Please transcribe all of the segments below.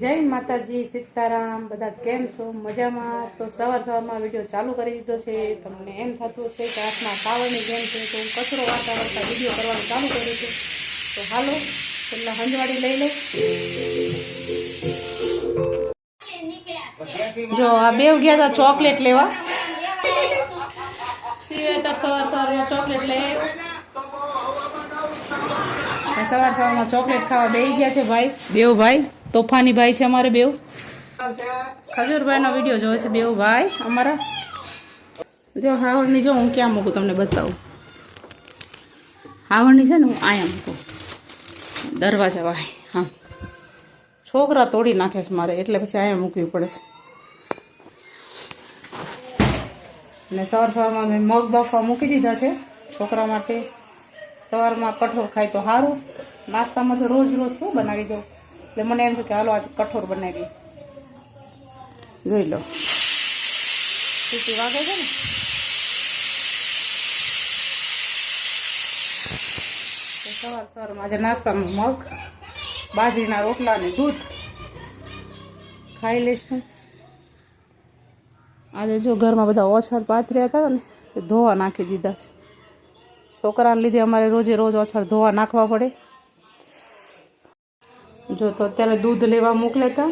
જય માતાજી, સીતારામ, બધા કેમ છો? મજામાં? તો સવાર સવારમાં વીડિયો ચાલુ કરી દીધો છે. તમને એમ થતું હશે કે હાથમાં પાવરની ગેમ છે, તો હું કચરો વાંચતા વાંચતા વીડિયો કરવાનું ચાલુ કર્યું છે તો હાલો, પહેલાં હંજવાડી લઈ લો જો, આ બેવ ગયા હતા ચોકલેટ લેવા. સિવેતર સવાર સવારમાં ચોકલેટ લઈ સવાર સવારમાં ચોકલેટ ખાવા બે ગયા છે ભાઈ, બેવ ભાઈ. તોફાની ભાઈ છે અમારે બેવ ખજૂરભાઈનો વીડિયો જોવે છે બેવ ભાઈ, અમારા. જો હાવડની જો હું ક્યાં મૂકું તમને બતાવું. હાવડની છે ને હું આયા મૂકું. દરવાજા ભાઈ હા. છોકરા તોડી નાખે છે મારે, એટલે પછી અહીંયા મૂકવી પડે છે. અને સવાર સવારમાં મેં મગ બાફવા મૂકી દીધા છે છોકરા માટે. સવારમાં કઠોળ ખાય તો સારું નાસ્તામાં તો રોજ રોજ શું બનાવી દઉં? એટલે મને એમ છે કે હાલો, આજે કઠોર બનાવી જોઈ લો. સીટી વાગે છે ને? સવાર સવારમાં આજે નાસ્તામાં મગ, બાજરીના રોટલા અને દૂધ. ખાઈ લઈશું. આજે જો ઘરમાં બધા ઓછળ પાથર્યા હતા ને, તો ધોવા નાખી દીધા છે. છોકરાને લીધે અમારે રોજે રોજ ઓછળ ધોવા નાખવા પડે. જો તો અત્યારે દૂધ લેવા મોકલેતા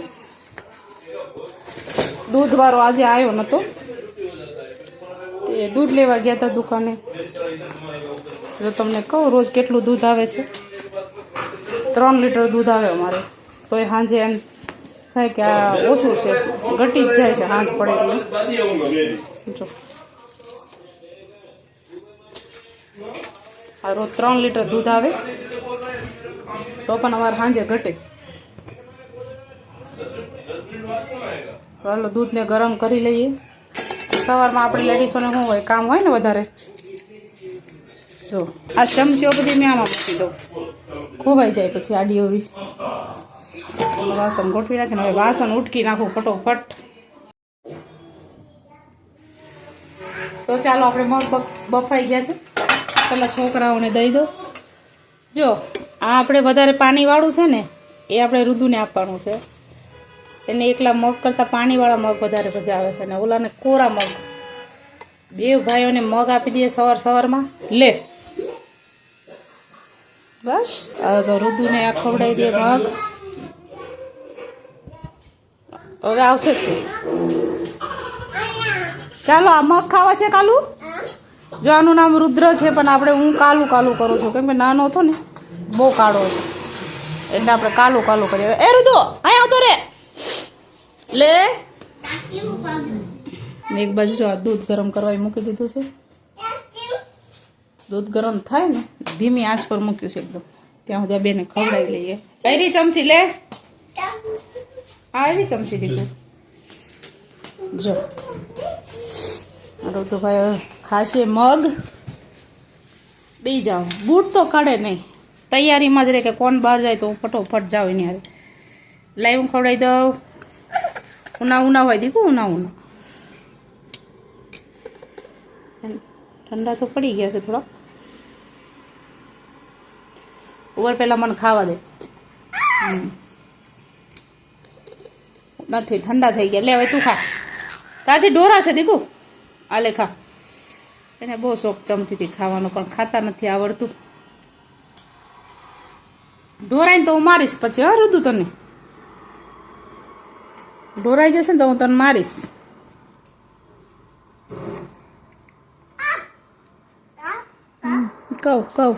દૂધવાળો આજે આવ્યો નહોતો તે દૂધ લેવા ગયા હતા દુકાને. જો તમને કહું, રોજ કેટલું દૂધ આવે છે? ત્રણ લીટર દૂધ આવે અમારે. તો એ સાંજે એમ થાય કે આ ઓછું છે. ઘટી જ જાય છે સાંજ પડે જો. આ રોજ ત્રણ લીટર દૂધ આવે. તો પણ અમારે સાંજે ઘટે. હાલો દૂધને ગરમ કરી લઈએ. સવારમાં આપણે લેડીસોને શું હોય કામ હોય ને વધારે? જો આ ચમચીઓ બધી મેં આમાં મૂકી દઉં. ખોવાઈ જાય પછી આડી ઓવી. વાસણ ગોઠવી નાખીને હવે વાસણ ઉટકી નાખું ફટોફટ. તો ચાલો આપણે મગ બફ- બફાઈ ગયા છે. પહેલાં છોકરાઓને દઈ દો. જો આ આપણે વધારે પાણીવાળું છે ને એ આપણે રુદુને આપવાનું છે. એને એકલા મગ કરતાં પાણીવાળા મગ વધારે મજા આવે છે. અને ઓલાને કોરા મગ. બે ભાઈઓને મગ આપી દઈએ સવાર સવારમાં. લે. બસ. હવે તો રુદુને આ ખવડાવી દઈએ મગ હવે આવશે ચાલો, આ મગ ખાવા છે કાલુ? જો આનું નામ રુદ્ર છે, પણ આપણે હું કાલું કાલું કરું છું. કેમ કે નાનો હતો ને, બહુ કાળો હતો. એટલે આપણે કાલું કાલું કરીએ. એ રુદો, અહીંયા આવતો રે. લે. એક બાજુ જો દૂધ ગરમ કરવા મૂકી દીધું છે. દૂધ ગરમ થાય ને ધીમી આંચ પર મૂક્યું છે એકદમ. ત્યાં સુધી બેને ખવડાવી લઈએ. કઈ ચમચી લે. આ એવી ચમચી દીધું. જો. મારો તો ભાઈ ખાશે મગ. બી જાઓ બૂટ તો કાઢે નહીં. તૈયારીમાં જ રહે કે કોણ બહાર જાય તો ફટોફટ જાઓ એની હારે. લાઈવ ખવડાવી દઉં. ઉના હોય દીકું ઉના ઉના ઠંડા તો પડી ગયા છે થોડા ઉપર પેલા મને ખાવા દે. નથી ઠંડા થઈ ગયા લે હવે તું ખા તાથી ડોરા છે દીકુ આ ખા એને બહુ શોખ ચમચીથી ખાવાનો પણ ખાતા નથી આવડતું ઢોરાઈને તો હું મારીશ પછી હા રુદુ તને ઢોરાઈ જશે ને તો હું તને મારીશ કહું કહું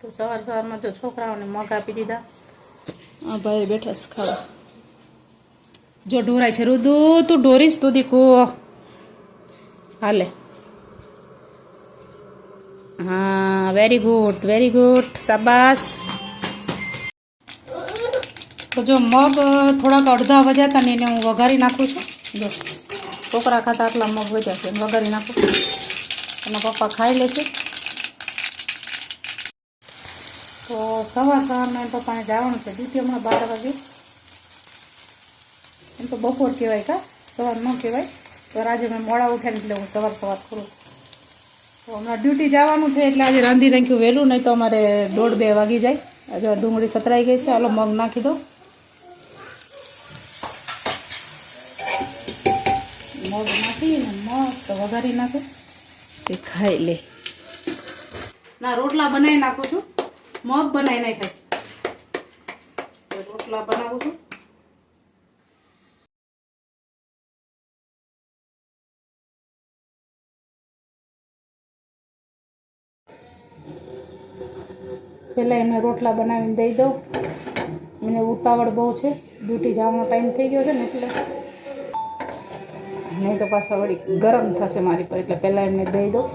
તો સવાર સવારમાં જો છોકરાઓને મગ આપી દીધા. આ ભાઈ બેઠા છે ખાવા. જો ઢોરાય છે રુદુ તું ઢોરીશ તું દીકુ. હાલે. હા વેરી ગુડ વેરી ગુડ શાબાશ. તો જો મગ થોડાક અડધા વધ્યા હતા ને એને હું વઘારી નાખું છું. જો, છોકરા ખાતા આટલા મગ વધ્યા છે વઘારી નાખું. એના પપ્પા ખાઈ લે છે. તો સવાર સવારના એના પપ્પાને જવાનું છે. ડ્યુટી હમણાં બાર વાગે. એમ તો બપોર કહેવાય કા? સવાર ન કહેવાય. તો આજે મેં મોડા ઉઠ્યા એટલે હું સવાર સવાર કરું. તો હમણાં ડ્યુટી જવાનું છે એટલે આજે રાંધી રાખ્યું વહેલું, નહીં તો અમારે દોઢ બે વાગી જાય. આજે ડુંગળી સતરાઈ ગઈ છે. હાલો મગ નાખી દો મગ નાખીને મસ્ત વઘારી નાખો. તે ખાઈ લે. ના રોટલા બનાવી નાખું છું. મગ બનાવી નાખ્યા રોટલા બનાવું છું. પહેલાં એમને રોટલા બનાવીને દઈ દઉં. મને ઉતાવળ બહુ છે. ડ્યુટી જવાનો ટાઈમ થઈ ગયો છે ને એટલે નહીં તો પાછા વળી ગરમ થશે મારી પર, એટલે પહેલાં એમને દઈ દઉં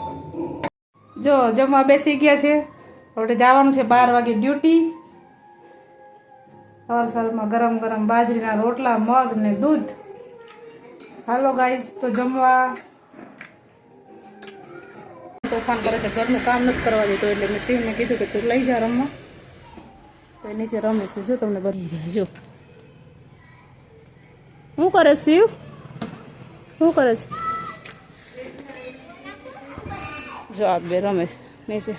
જો, જમવા બેસી ગયા છે. હવે જવાનું છે બાર વાગે ડ્યુટી. સવાર સવારમાં ગરમ ગરમ બાજરીના રોટલા, મગ ને દૂધ. હાલો ગાઈસ તો જમવા. તોફાન કરે છે, ઘરનું કામ નથી કરવા દેતો એટલે મેં સિંહને કીધું કે તું લઈ જા રમવા. તો નીચે રમે છે, જો તમને બધી જો. શું કરે શિવ? શું કરે છે? જો આ બે રમે છે નીચે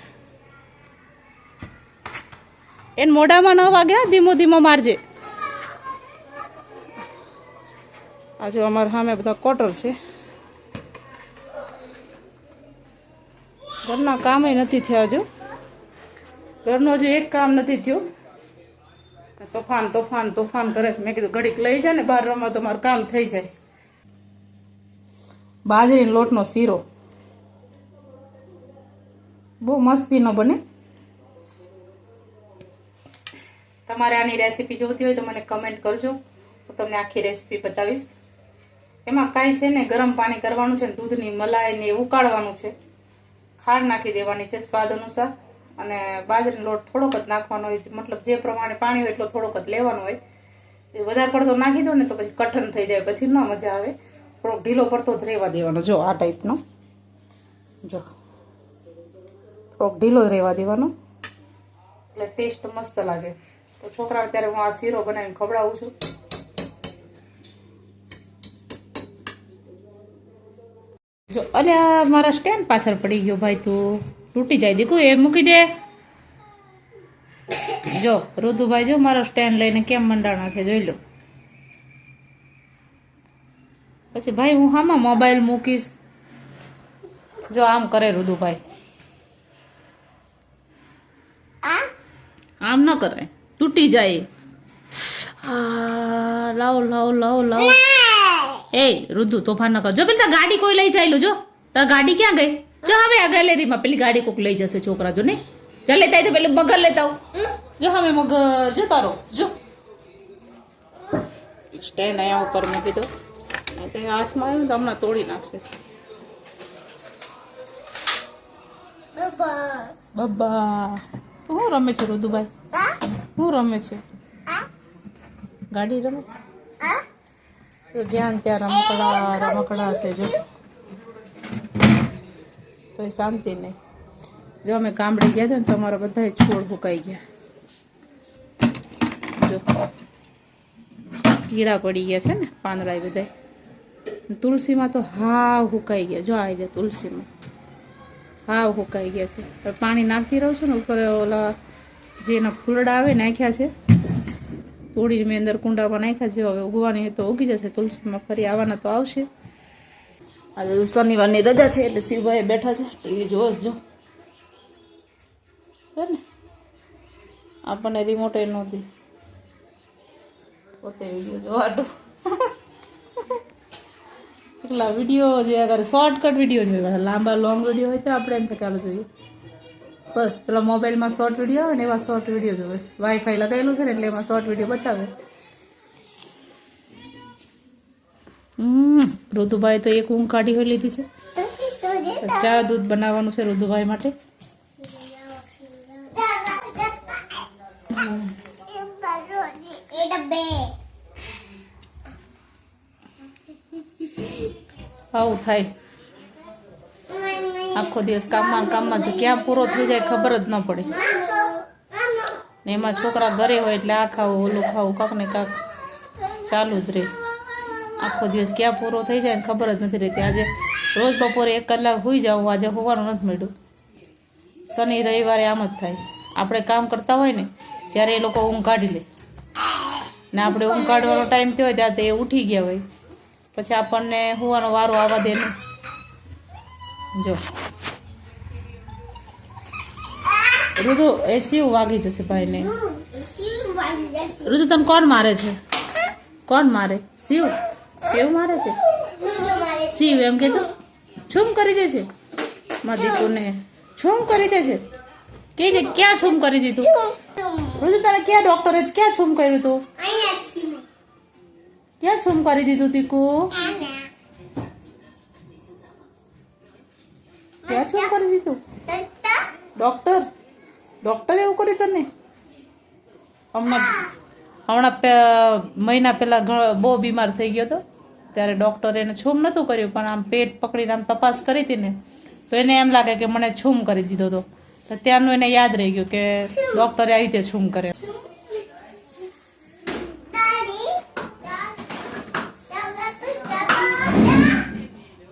એને મોઢામાં ન વાગ્યા ધીમો ધીમો મારજે. આજે અમારા સામે બધા કોટર છે. ઘરના કામે નથી થયા હજુ. ઘરનું હજુ એક કામ નથી થયું. તોફાન તોફાન તોફાન કરે છે. મેં કીધું ઘડીક લઈ જાય ને, બહાર રમવા તો મારું કામ થઈ જાય. બાજરીનો લોટનો શીરો. બહુ મસ્તીનો બને. તમારે આની રેસીપી જોતી હોય તો મને કમેન્ટ કરજો. હું તમને આખી રેસીપી બતાવીશ. એમાં કાંઈ છે ને, ગરમ પાણી કરવાનું છે ને, દૂધની મલાઈને ઉકાળવાનું છે. ખાંડ નાખી દેવાની છે સ્વાદ અનુસાર. અને બાજરીનો લોટ થોડોક જ નાખવાનો હોય, મતલબ જે પ્રમાણે પાણી હોય એટલો થોડોક જ લેવાનો હોય. એ વધારે પડતો નાખી દો ને તો પછી કઠણ થઈ જાય, પછી ન મજા આવે. થોડોક ઢીલો પડતો જ રહેવા દેવાનો. જો આ ટાઈપનો. જો. થોડોક ઢીલો જ રહેવા દેવાનો. એટલે ટેસ્ટ મસ્ત લાગે. તો છોકરા અત્યારે હું આ શીરો બનાવીને ખવડાવું છું. જો, અરે આ મારા સ્ટેન્ડ પાછળ પડી ગયો ભાઈ તું. તૂટી જાય. દીકું, એ મૂકી દે. જો, રુદુભાઈ, જો, મારો સ્ટેન્ડ લઈને કેમ મંડાણા છે, જોઈ લો. પછી ભાઈ હું હામાં મોબાઈલ મૂકીશ? જો આમ કરે રુદુભાઈ. આમ ન કરે. તૂટી જાય. લાવો લાવો લાવો લાવો. એ રુદુ તોફાન ન કર. જો પેલી ગાડી કોઈ લઈ ચાલ્યું જો. તાર ગાડી ક્યાં ગઈ? જો હવે આ ગેલેરીમાં પેલી ગાડી કોક લઈ જશે છોકરા જો ને ચાલ લેતા તો પેલી મગર લેતા જો હવે મગર જો તારો જો. સ્ટેન્ડ અહીંયા ઉપર મૂકી દો. નહીં તો હાથમાં આવ્યું ને તો હમણાં તોડી નાખશે બબ્બા શું રમે છે રુદુભાઈ શું રમે છે ગાડી રમે તો જ્યાં ને ત્યાં રમકડા રમકડા હશે જો તો એ શાંતિ નહીં જો અમે ગામડે ગયા હતા ને તો અમારા બધા છોડ ફૂંકાઈ ગયા જો કીડા પડી ગયા છે ને પાંદડા બધા તુલસીમાં તો હાવ હુકાઈ ગયા. જો આવી ગયા તુલસીમાં. હાવ હુકાઈ ગયા છે. પાણી નાખતી રહું છું ને ઉપર ઓલા જે એના ફૂલડા આવે નાખ્યા છે, તોડીને મેં અંદર કુંડામાં નાખ્યા છે. હવે ઉગવાની હોય તો ઉગી જશે. તુલસીમાં ફરી આવવાના તો આવશે. આજે શનિવારની રજા છે એટલે શિવભાઈ બેઠા છે. ટીવી જોશ જ. ને? આપણને રિમોટ એ નહોતી પોતે વીડિયો જોવાટું કેટલા વીડિયો જોયા કરે શોર્ટકટ વીડિયો જોયા લાંબા લોંગ વીડિયો હોય તો આપણે એમ ચાલો જોઈએ. બસ પેલા મોબાઈલમાં શોર્ટ વીડિયો આવે ને એવા શોર્ટ વીડિયો જોવે વાઈફાઈ લગાવેલું છે ને એટલે એમાં શોર્ટ વીડિયો બતાવે. હમ ઋતુભાઈ તો એક ઊંઘ કાઢી હોય લીધી છે. ચા દૂધ બનાવવાનું છે ઋતુભાઈ માટે. આવું થાય. આખો દિવસ કામમાં કામમાં જો ક્યાં પૂરો થઈ જાય ખબર જ ન પડે. ને એમાં છોકરા ઘરે હોય એટલે આ ખાવું, ઓલું ખાવું, કાંક ને કાંક ચાલુ જ રહે. આખો દિવસ ક્યાં પૂરો થઈ જાય ખબર જ નથી રહેતી. આજે રોજ બપોરે એક કલાક હોઈ જાઉં, આજે હોવાનું નથી મળ્યું. શનિ, રવિવારે આમ જ થાય. આપણે કામ કરતા હોય ને, ત્યારે એ લોકો ઊંઘ કાઢી લે. ને આપણે ઊંઘ કાઢવાનો ટાઈમ થયો હોય ત્યારે તે ઉઠી ગયા હોય. પછી આપણને હુવાનો વારો આવવા દે જો. રુદુ એ શિવ વાગી જશે ભાઈને. રુદુ તને કોણ મારે છે? કોણ મારે? શિવ? શિવ મારે છે? શિવ એમ કે છૂમ કરી દે છે. દીકુને. છૂમ કરી દે છે. કે ક્યાં છૂમ કરી દીધું? રુદુ તને ક્યાં ડોક્ટરે ક્યાં છૂમ કર્યું તું? ક્યાં છૂમ કરી દીધું તીકુ? ક્યાં છૂમ કરી દીધું? ડોક્ટર? ડોક્ટર એવું કર્યું તને? હમણાં હમણાં મહિના પહેલા બહુ બીમાર થઈ ગયો હતો ત્યારે ડોક્ટરે એને છૂમ નહોતું કર્યું પણ આમ પેટ પકડીને આમ તપાસ કરી હતી ને તો એને એમ લાગે કે મને છૂમ કરી દીધો હતો તો ત્યાંનું એને યાદ રહી ગયું કે ડોક્ટરે આવી રીતે છૂમ કરે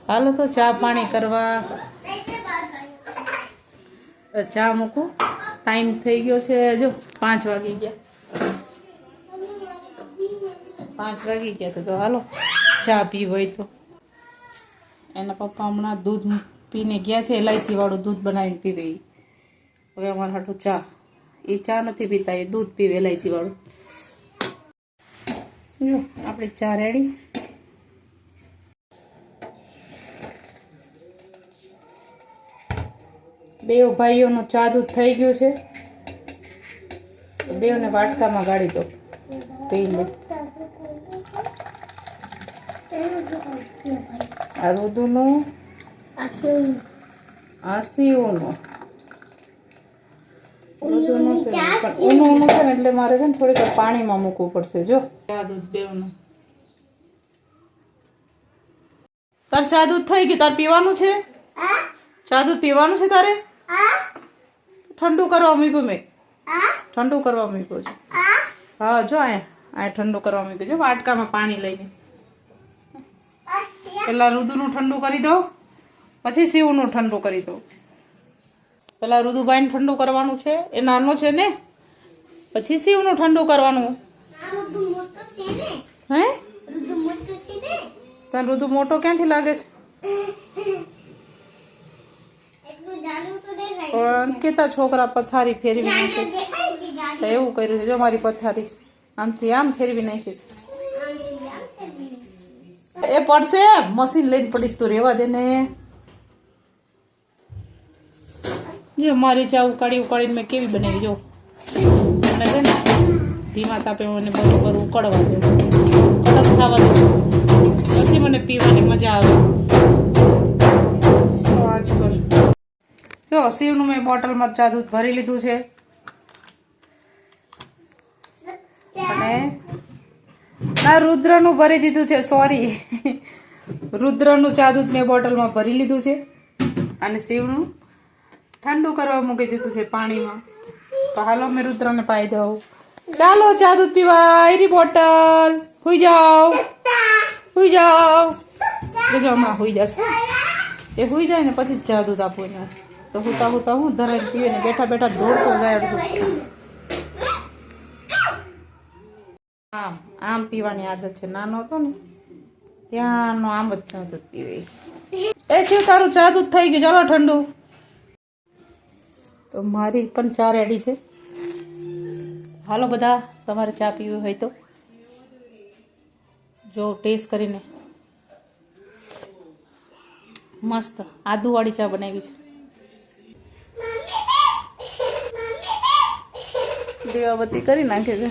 હાલો તો ચા પાણી કરવા. ચા મૂકું. ટાઈમ થઈ ગયો છે જો પાંચ વાગી ગયા. પાંચ વાગી ગયા તો હાલો, ચા પી હોય તો. એના પપ્પા હમણાં દૂધ પીને ગયા છે ઇલાયચીવાળું દૂધ બનાવીને પીવે હવે અમારા હાટું ચા. એ ચા નથી પીતા, એ દૂધ પીવે ઇલાયચીવાળું જો, આપણી ચા રેડી. બે ભાઈઓનું ચા દૂધ થઈ ગયું છે. બેઓને વાટકામાં ગાળી દો. પી લે આ રુદુનું? આસીઓનું રુદુનું છે ને, પણ ઊનું ઊનું છે ને એટલે મારે છે ને થોડીક પાણીમાં મૂકવું પડશે જો. ચા દૂધ બેવનું. તાર ચા દૂધ થઈ ગયું. તાર પીવાનું છે? ચા દૂધ પીવાનું છે તારે? ઠંડુ કરવા મૂક્યું મેં. ઠંડુ કરવા મૂક્યું છે. હા? જો અહીંયા આ ઠંડુ કરવા મૂક્યું છે. વાટકામાં પાણી લઈને. પેલા રુદુનું ઠંડુ કરી દો પછી શિવનું ઠંડુ કરી દો પેલા રુદુભાઈને ઠંડુ કરવાનું છે. એ નાનો છે ને. પછી શિવનું ઠંડુ કરવાનું. હે? તને રુદુ મોટો ક્યાંથી લાગે છે? પણ કેતા છોકરા પથારી ફેરવી નાખે. તો એવું કર્યું છે જો મારી પથારી. આમથી આમ ફેરવી નાખી છે. એ પડશે મશીન લઈને પડીશ તો રેવા દે ને. જો મારી ચા ઉકાળી ઉકાળીને મેં કેવી બનાવી જો. અને છે ને ધીમા તાપે મને બરોબર ઉકળવા દે. કડક થવા દે. પછી મને પીવાની મજા આવે. શું આજ કર? જો, શિવનું મેં બોટલમાં ચા દૂધ ભરી લીધું છે. અને ના રુદ્રનું ભરી દીધું છે સોરી રુદ્રનું ચા દૂધ મેં બોટલમાં ભરી લીધું છે. અને શિવનું ઠંડુ કરવા મૂકી દીધું છે પાણીમાં. તો હાલો, મેં રુદ્રને પાઈ દઉં. ચાલો ચા દૂધ પીવા એરી બોટલ. હુઈ જાઓ. હુઈ જાઓ. જો હમણાં હુઈ જશે. એ હુઈ જાય ને પછી ચા દૂધ આપું એને. તો હુતા હુતા હું ધરાઈને પીવે ને બેઠા બેઠા દોડતો અડધું આમ આમ પીવાની આદત છે. નાનો હતો ને, ત્યાંનો આમ જ ચા દૂધ પીવે. એ શિવ તારું ચા દૂધ થઈ ગયું? ચાલો ઠંડુ. તો મારી પણ ચા રેડી છે. હાલો બધા, તમારે ચા પીવી હોય તો. જો ટેસ્ટ કરીને. મસ્ત, આદુવાળી ચા બનાવી છે. દીવાબત્તી કરી નાખે છે.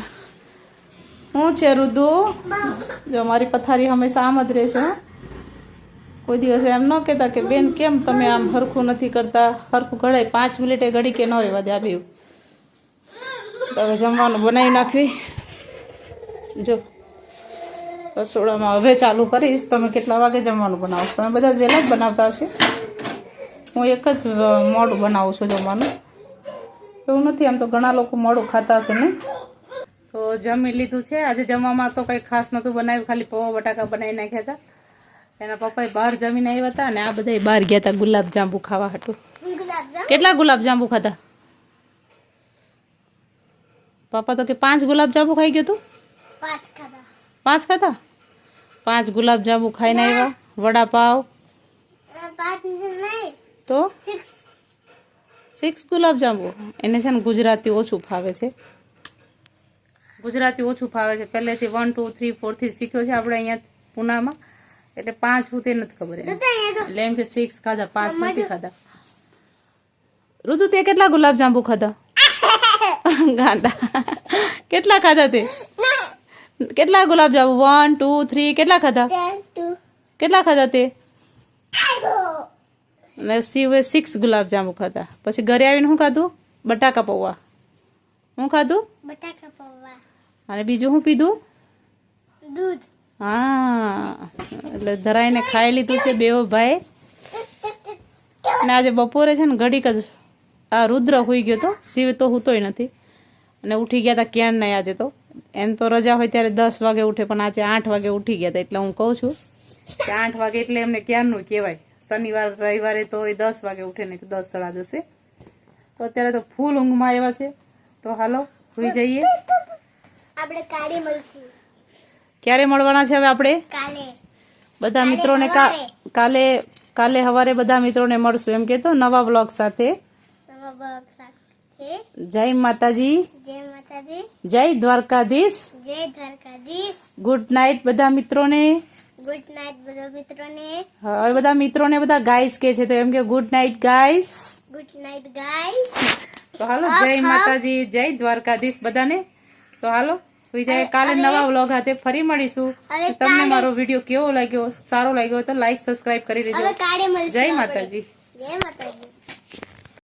શું છે રુદુ જો મારી પથારી હંમેશા આમ જ રહેશે કોઈ દિવસ એમ ન કહેતા કે, બેન, કેમ તમે આમ હરખું નથી કરતા? હરખું ઘડાય. પાંચ મિનિટે ઘડી કે ન રહેવા દે આ બેવ. તો હવે જમવાનું બનાવી નાખવી. જો, રસોડામાં હવે ચાલુ કરીશ. તમે કેટલા વાગે જમવાનું બનાવો તમે બધા વહેલા જ બનાવતા હશે. હું એક જ મોડું બનાવું છું જમવાનું. એવું નથી આમ તો ઘણા લોકો મોડું ખાતા હશે ને? તો જમી લીધું છે. આજે જમવામાં તો કંઈ ખાસ નહોતું બનાવ્યું ખાલી પૌવા બટાકા બનાવી નાખ્યા હતા. એના પપ્પાએ બહાર જમીને આવ્યા હતા અને આ બધા બહાર ગયા હતા ગુલાબ જાંબુ ખાવા હતું કેટલા ગુલાબ જાંબુ પાપા પપ્પા તો કે પાંચ ગુલાબજાંબુ ખાઈ ગયો તું? પાંચ ખાધા. પાંચ ખાતા પાંચ ગુલાબજાંબુ ખાઈને આવ્યા. વડાપાવ. અ, પાંચ નહીં. તો? સિક્સ ગુલાબજાંબુ. એને છે ને ગુજરાતી ઓછું ફાવે છે. ગુજરાતી ઓછું ફાવે છે. પહેલેથી વન ટુ થ્રી ફોરથી શીખ્યો છે આપણે અહીંયા પૂનામાં. એટલે પાંચ સુધી નથી ખબર એને તો અહીંયા તો એટલે એમ કે સિક્સ ખાધા પાંચ નથી ખાધા. ઋતુ તે કેટલા ગુલાબજાંબુ ખાધા? ગાંડા. કેટલા ખાધા તે? કેટલા ગુલાબજાંબુ? વન ટુ થ્રી કેટલા ખાધા? કેટલા ખાધા તે? અને શિવે સિક્સ ગુલાબજાંબુ ખાધા. પછી ઘરે આવીને શું ખાધું? બટાકા પૌવા. શું ખાધું? બટાકા પૌવા. અને બીજું શું પીધું? દૂધ. હા એટલે ધરાઈને ખાઈ લીધું છે બેવો ભાઈ. અને આજે બપોરે છે ને ઘડીક જ આ રુદ્ર હોઈ ગયો તો શિવ તો હૂતોય નથી. અને ઉઠી ગયા હતા ક્યાં નહીં આજે તો? એમ તો રજા હોય ત્યારે દસ વાગે ઉઠે પણ આજે આઠ વાગે ઉઠી ગયા હતા એટલે હું કહું છું કે આઠ વાગે એટલે એમને ક્યારનું કહેવાય? શનિવાર રવિવારે તો એ દસ વાગે ઉઠે નહીં તો દસ સાડા દસે. તો અત્યારે તો ફૂલ ઊંઘમાં આવ્યા છે. તો હાલો સુઈ જઈએ. આપણે કાલે મળશું. ક્યારે મળવાના છે હવે આપણે? કાલે. બધા મિત્રોને કા કાલે કાલે સવારે બધા મિત્રોને મળશું. એમ કેતો નવા બ્લોગ સાથે. નવા બ્લોગ સાથે. જય માતાજી. જય માતાજી. જય દ્વારકાધીશ. જય દ્વારકાધીશ. ગુડ નાઇટ બધા મિત્રોને. ગુડ નાઇટ બધા મિત્રોને. હવે બધા મિત્રોને બધા ગાઈસ કે છે તો એમ કે good night guys good night guys તો હાલો જય માતાજી જય દ્વારકાધીશ બધાને. તો હાલો વિજય જાય કાલે નવા વ્લોગ હાથે ફરી મળીશું. તમને મારો વીડિયો કેવો લાગ્યો? સારો લાગ્યો તો લાઈક સબસ્ક્રાઇબ કરી દેજો. જય માતાજી. જય માતાજી.